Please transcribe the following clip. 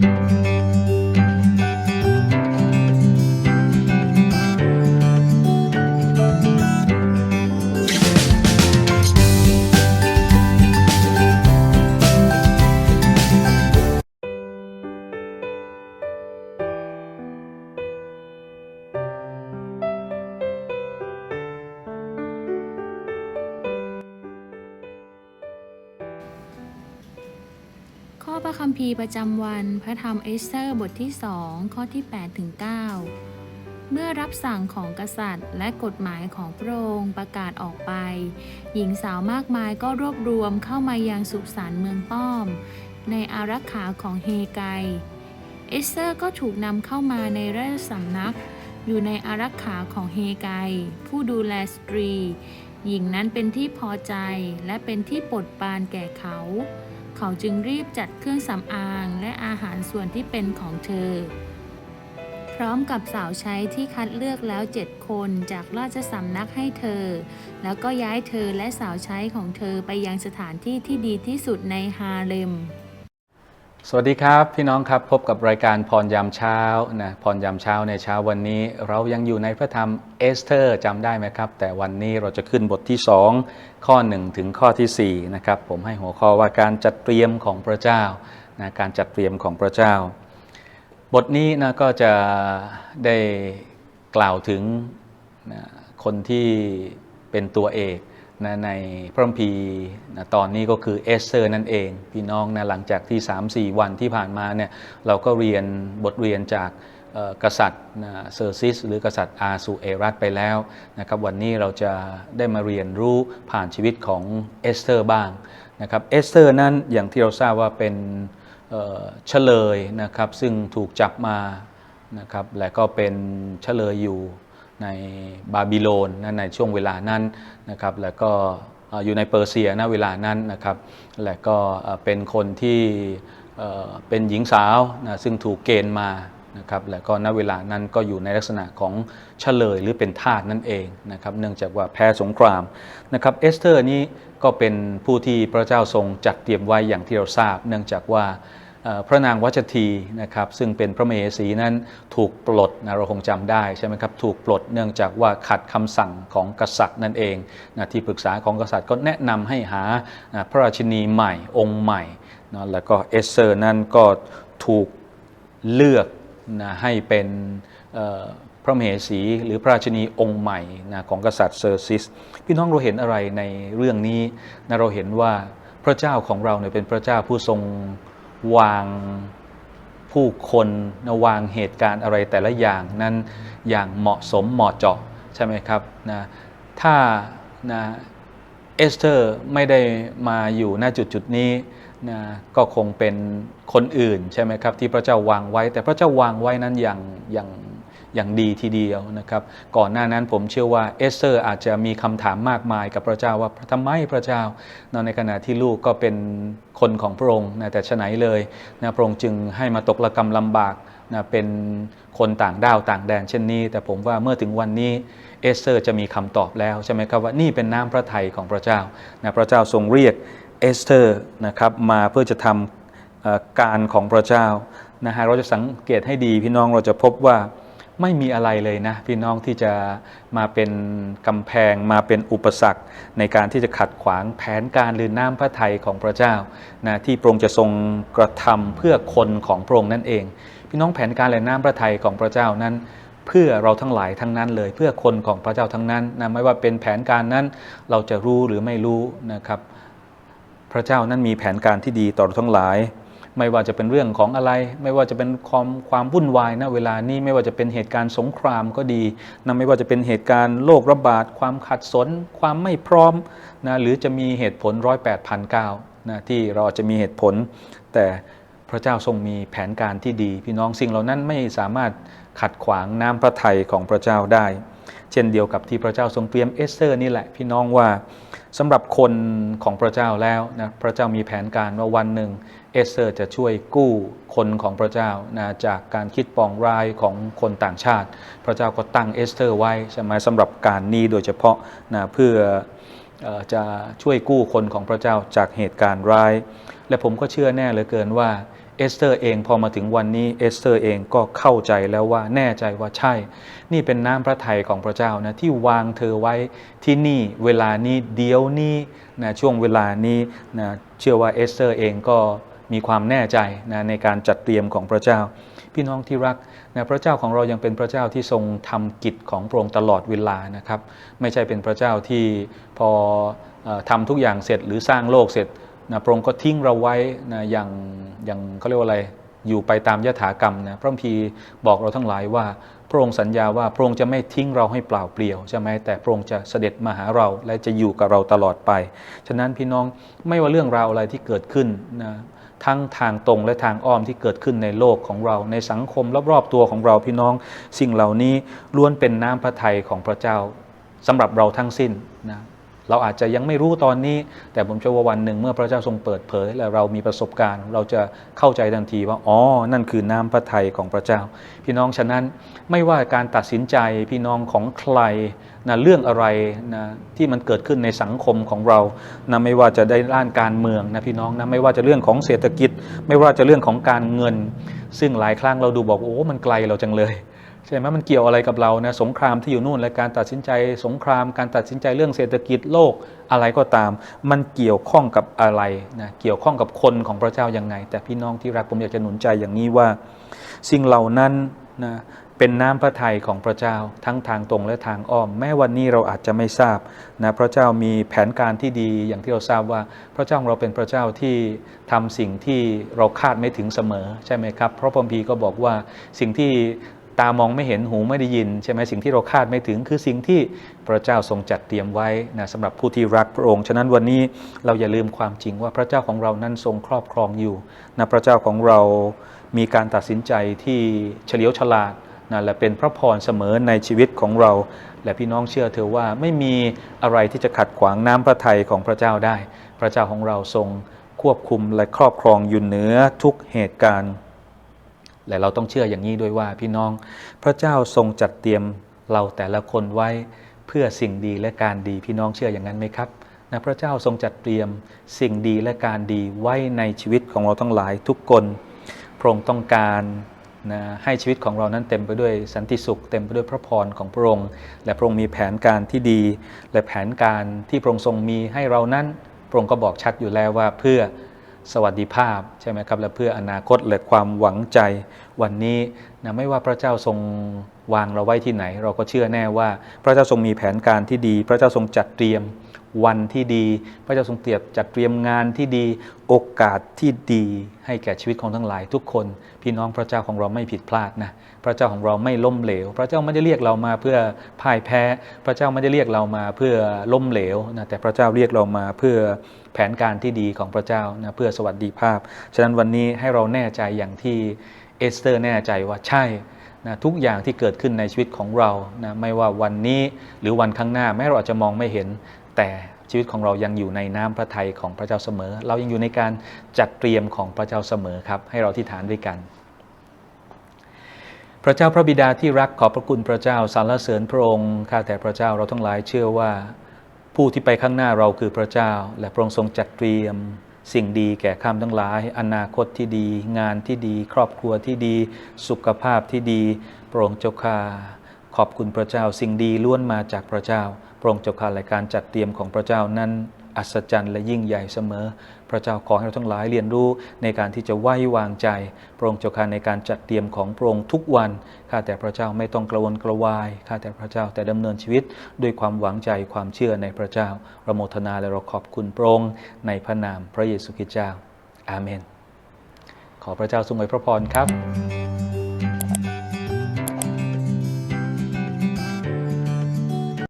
ข้อ พระคัมภีร์ประจำวัน พระธรรมเอสเตอร์บทที่สองข้อที่8ถึง9เมื่อรับสั่งของกษัตริย์ และกฎหมายของพระองค์ประกาศออกไป หญิงสาวมากมายก็รวบรวมเข้ามายังสุสานเมืองป้อม ในอารักขาของเฮไก เอสเตอร์ก็ถูกนำเข้ามาในราชสำนัก อยู่ในอารักขาของเฮไก ผู้ดูแลสตรี หญิงนั้นเป็นที่พอใจและเป็นที่โปรดปรานแก่เขา เขาจึงรีบจัดเครื่องสำอางและอาหารส่วนที่เป็นของเธอ พร้อมกับสาวใช้ที่คัดเลือกแล้วเจ็ดคนจากราชสำนักให้เธอ แล้วก็ย้ายเธอและสาวใช้ของเธอไปยังสถานที่ที่ดีที่สุดในฮาเลม สวัสดีครับ พี่น้องครับพบกับรายการพรยามเช้านะพรยามเช้าในเช้าวันนี้ เรายังอยู่ในพระธรรมเอสเธอร์จำได้ไหมครับ แต่วันนี้เราจะขึ้นบทที่ 2 ข้อ 1 ถึงข้อที่4นะครับผมให้หัวข้อว่าการจัดเตรียมของพระเจ้านะการจัดเตรียมของพระเจ้า บทนี้นะก็จะได้กล่าวถึงนะคนที่เป็นตัวเอก นะในพระคัมภีร์นะตอนนี้ก็คือเอสเธอร์นั่นเอง พี่น้องนะหลังจากที่ 3-4 วันที่ผ่านมาเนี่ยเราก็เรียนบทเรียนจากกษัตริย์เซอร์ซิสหรือกษัตริย์อาซูเอรัสไปแล้วนะครับวันนี้เราจะได้มาเรียนรู้ผ่านชีวิตของเอสเธอร์บ้างนะครับเอสเธอร์นั้นอย่างที่เราทราบว่าเป็นเฉลยนะครับซึ่งถูกจับมานะครับและก็เป็นเฉลยอยู่ ในบาบิโลนนะในช่วงเวลานั้นนะครับแล้วก็อยู่ในเปอร์เซียณเวลานั้นนะครับและก็เป็นคนที่เป็นหญิงสาวนะซึ่งถูกเกณฑ์มานะครับและก็ณเวลานั้นก็อยู่ในลักษณะของเฉลยหรือเป็นทาสนั่นเองนะครับเนื่องจากว่าแพ้สงครามนะครับเอสเธอร์นี้ก็เป็นผู้ที่พระเจ้าทรงจัดเตรียมไว้อย่างที่เราทราบ เนื่องจากว่า พระนางวัชทีนะครับซึ่งเป็นพระมเหสีนั้นถูกปลดนะเราคงจำได้ใช่ไหมครับถูกปลดเนื่องจากว่าขัดคำสั่งของกษัตริย์นั่นเองนะที่ปรึกษาของกษัตริย์ก็แนะนำให้หานะพระราชินีใหม่องค์ใหม่นะแล้วก็เอสเซอร์นั้นก็ถูกเลือกนะให้เป็นพระมเหสีหรือพระราชินีองค์ใหม่นะของกษัตริย์เซอร์ซิส พี่น้องเราเห็นอะไรในเรื่องนี้นะเราเห็นว่าพระเจ้าของเราเนี่ยเป็นพระเจ้าผู้ทรง วางผู้คนนะวางเหตุการณ์อะไรแต่ละอย่างนั้นอย่างเหมาะสมเหมาะเจาะใช่ไหมครับนะถ้านะเอสเตอร์ไม่ได้มาอยู่ณจุดจุดนี้นะก็คงเป็นคนอื่นใช่ไหมครับที่พระเจ้าวางไว้ แต่พระเจ้าวางไว้นั้นอย่างอย่าง อย่างดีทีเดียวนะครับก่อนหน้านั้นผมเชื่อว่าเอสเธอร์อาจจะมีคำถามมากมายกับพระเจ้าว่าทำไมพระเจ้าในขณะที่ลูกก็เป็นคนของพระองค์นะแต่ฉะไหนเลยนะพระองค์จึงให้มาตกระกรรมลำบากนะเป็นคนต่างด้าวต่างแดนเช่นนี้ แต่ผมว่าเมื่อถึงวันนี้เอสเธอร์จะมีคำตอบแล้วใช่ไหมครับว่านี่เป็นน้ำพระทัยของพระเจ้านะพระเจ้าทรงเรียกเอสเธอร์นะครับมาเพื่อจะทำเอ่อการของพระเจ้านะฮะเราจะสังเกตให้ดีพี่น้องเราจะพบว่า ไม่มีอะไรเลยนะพี่น้องที่จะมาเป็นกำแพงมาเป็นอุปสรรค ในการที่จะขัดขวางแผนการหรือน้ำพระทัยของพระเจ้านะที่พระองค์จะทรงกระทำเพื่อคนของพระองค์นั่นเอง พี่น้องแผนการและน้ำพระทัยของพระเจ้านั้นเพื่อเราทั้งหลายทั้งนั้นเลย เพื่อคนของพระเจ้าทั้งนั้นนะไม่ว่าเป็นแผนการนั้นเราจะรู้หรือไม่รู้นะครับ พระเจ้านั้นมีแผนการที่ดีต่อเราทั้งหลาย ไม่ว่าจะเป็นเรื่องของอะไร ไม่ว่าจะเป็นความความวุ่นวายนะเวลานี้ไม่ว่าจะเป็นเหตุการณ์สงครามก็ดีนะไม่ว่าจะเป็นเหตุการณ์โรคระบาด ความขัดสน ความไม่พร้อมนะหรือจะมีเหตุผลร้อยแปดพันเก้านะที่เราอาจจะมีเหตุผล แต่พระเจ้าทรงมีแผนการที่ดี พี่น้องสิ่งเหล่านั้นไม่สามารถขัดขวางน้ำพระทัยของพระเจ้าได้ เช่นเดียวกับที่พระเจ้าทรงเตรียมเอสเตอร์นี่แหละพี่น้องว่า สำหรับคนของพระเจ้าแล้วนะพระเจ้ามีแผนการว่าวันหนึ่งเอสเธอร์จะช่วยกู้คนของพระเจ้านะจากการคิดปองร้ายของคนต่างชาติ พระเจ้าก็ตั้งเอสเธอร์ไว้ใช่ไหมสำหรับการนี้โดยเฉพาะนะเพื่อ จะช่วยกู้คนของพระเจ้าจากเหตุการณ์ร้าย และผมก็เชื่อแน่เหลือเกินว่าเอสเตอร์เองพอมาถึงวันนี้เอสเตอร์เองก็เข้าใจแล้วว่าแน่ใจว่าใช่ นี่เป็นน้ำพระทัยของพระเจ้านะที่วางเธอไว้ที่นี่เวลานี้เดี๋ยวนี้นะช่วงเวลานี้นะเชื่อว่าเอสเตอร์เองก็ มีความแน่ใจนะในการจัดเตรียมของพระเจ้า พี่น้องที่รักนะพระเจ้าของเรายังเป็นพระเจ้าที่ทรงทำกิจของพระองค์ตลอดเวลานะครับ ไม่ใช่เป็นพระเจ้าที่พออ่อทำทุกอย่างเสร็จหรือสร้างโลกเสร็จนะพระองค์ก็ทิ้งเราไว้นะอย่างอย่างเขาเรียกว่าอะไรอยู่ไปตามยถากรรมนะพระคัมภีร์บอกเราทั้งหลายว่า พระองค์สัญญาว่าพระองค์จะไม่ทิ้งเราให้เปล่าเปลี่ยวใช่ไหมแต่พระองค์จะเสด็จมาหาเราและจะอยู่กับเราตลอดไป ฉะนั้นพี่น้องไม่ว่าเรื่องราวอะไรที่เกิดขึ้นนะ ทั้งทางตรงและทางอ้อมที่เกิดขึ้นในโลกของเรา ในสังคมรอบๆตัวของเราพี่น้อง สิ่งเหล่านี้ล้วนเป็นน้ำพระทัยของพระเจ้าสำหรับเราทั้งสิ้นนะ เราอาจจะยังไม่รู้ตอนนี้ แต่ผมเชื่อว่าวันหนึ่งเมื่อพระเจ้าทรงเปิดเผย และเรามีประสบการณ์ เราจะเข้าใจทันทีว่าอ๋อนั่นคือน้ำพระทัยของพระเจ้า พี่น้องฉะนั้นไม่ว่าการตัดสินใจพี่น้องของใครนะเรื่องอะไรนะที่มันเกิดขึ้นในสังคมของเรานะไม่ว่าจะได้ด้านการเมืองนะพี่น้องนะไม่ว่าจะเรื่องของเศรษฐกิจ ไม่ว่าจะเรื่องของการเงิน ซึ่งหลายครั้งเราดูบอกโอ้มันไกลเราจังเลย ใช่ไหมมันเกี่ยวอะไรกับเรานะสงครามที่อยู่นู่นและการตัดสินใจ สงครามการตัดสินใจเรื่องเศรษฐกิจโลกอะไรก็ตาม มันเกี่ยวข้องกับอะไรนะเกี่ยวข้องกับคนของพระเจ้ายังไง แต่พี่น้องที่รักผมอยากจะหนุนใจอย่างนี้ว่า สิ่งเหล่านั้นนะเป็นน้ำพระทัยของพระเจ้าทั้งทางตรงและทางอ้อม แม้วันนี้เราอาจจะไม่ทราบนะพระเจ้ามีแผนการที่ดีอย่างที่เราทราบว่า พระเจ้าของเราเป็นพระเจ้าที่ทำสิ่งที่เราคาดไม่ถึงเสมอใช่ไหมครับ เพราะพระคัมภีก็บอกว่าสิ่งที่ ตามองไม่เห็นหูไม่ได้ยิน ใช่ไหมสิ่งที่เราคาดไม่ถึงคือสิ่งที่พระเจ้าทรงจัดเตรียมไว้นะสำหรับผู้ที่รักพระองค์ ฉะนั้นวันนี้เราอย่าลืมความจริงว่าพระเจ้าของเรานั้นทรงครอบครองอยู่นะพระเจ้าของเรามีการตัดสินใจที่เฉลียวฉลาดนะและเป็นพระพรเสมอในชีวิตของเรา และพี่น้องเชื่อเถอะว่าไม่มีอะไรที่จะขัดขวางน้ำพระทัยของพระเจ้าได้ พระเจ้าของเราทรงควบคุมและครอบครองอยู่เหนือทุกเหตุการณ์ และเราต้องเชื่ออย่างนี้ด้วยว่าพี่น้อง พระเจ้าทรงจัดเตรียมเราแต่ละคนไว้เพื่อสิ่งดีและการดีพี่น้องเชื่ออย่างนั้นไหมครับนะพระเจ้าทรงจัดเตรียมสิ่งดีและการดีไว้ในชีวิตของเราทั้งหลายทุกคนพระองค์ต้องการนะให้ชีวิตของเรานั้นเต็มไปด้วยสันติสุข เต็มไปด้วยพระพรของพระองค์ และพระองค์มีแผนการที่ดี และแผนการที่พระองค์ทรงมีให้เรานั้นพระองค์ก็บอกชัดอยู่แล้วว่าเพื่อ สวัสดิภาพใช่ไหมครับและเพื่ออนาคตและความหวังใจวันนี้นะไม่ว่าพระเจ้าทรงวางเราไว้ที่ไหน เราก็เชื่อแน่ว่า พระเจ้าทรงมีแผนการที่ดี พระเจ้าทรงจัดเตรียม วันที่ดี พระเจ้าทรงเตรียมจัดเตรียมงานที่ดีโอกาสที่ดีให้แก่ชีวิตของทั้งหลายทุกคน พี่น้องพระเจ้าของเราไม่ผิดพลาดนะพระเจ้าของเราไม่ล้มเหลว พระเจ้าไม่ได้เรียกเรามาเพื่อพ่ายแพ้ พระเจ้าไม่ได้เรียกเรามาเพื่อล้มเหลวนะแต่พระเจ้าเรียกเรามาเพื่อแผนการที่ดีของพระเจ้านะเพื่อสวัสดิภาพ ฉะนั้นวันนี้ให้เราแน่ใจอย่างที่เอสเตอร์แน่ใจว่าใช่นะทุกอย่างที่เกิดขึ้นในชีวิตของเรานะไม่ว่าวันนี้หรือวันข้างหน้าแม้เราอาจจะมองไม่เห็น แต่ชีวิตของเรายังอยู่ในน้ำพระทัยของพระเจ้าเสมอ เรายังอยู่ในการจัดเตรียมของพระเจ้าเสมอครับ ให้เราที่ฐานด้วยกัน พระเจ้าพระบิดาที่รักขอบพระคุณพระเจ้าสรรเสริญพระองค์ข้าแต่พระเจ้าเราทั้งหลายเชื่อว่า ผู้ที่ไปข้างหน้าเราคือพระเจ้า และพระองค์ทรงจัดเตรียมสิ่งดีแก่ข้ามทั้งหลาย อนาคตที่ดี งานที่ดี ครอบครัวที่ดี สุขภาพที่ดีพระองเจ้าข้า ขอบคุณพระเจ้าสิ่งดีล้วนมาจากพระเจ้าพระองค์เจ้าข้าและการจัดเตรียมของพระเจ้านั้นอัศจรรย์และยิ่งใหญ่เสมอ พระเจ้าขอให้เราทั้งหลายเรียนรู้ในการที่จะไว้วางใจ พระองค์เจ้าข้าในการจัดเตรียมของพระองค์ทุกวัน ข้าแต่พระเจ้าไม่ต้องกระวนกระวาย ข้าแต่พระเจ้าแต่ดำเนินชีวิตด้วยความหวังใจความเชื่อในพระเจ้าเราโมทนาและเราขอบคุณพระองค์ในพระนามพระเยซูคริสต์เจ้า อาเมน ขอพระเจ้าทรงไว้พระพรครับ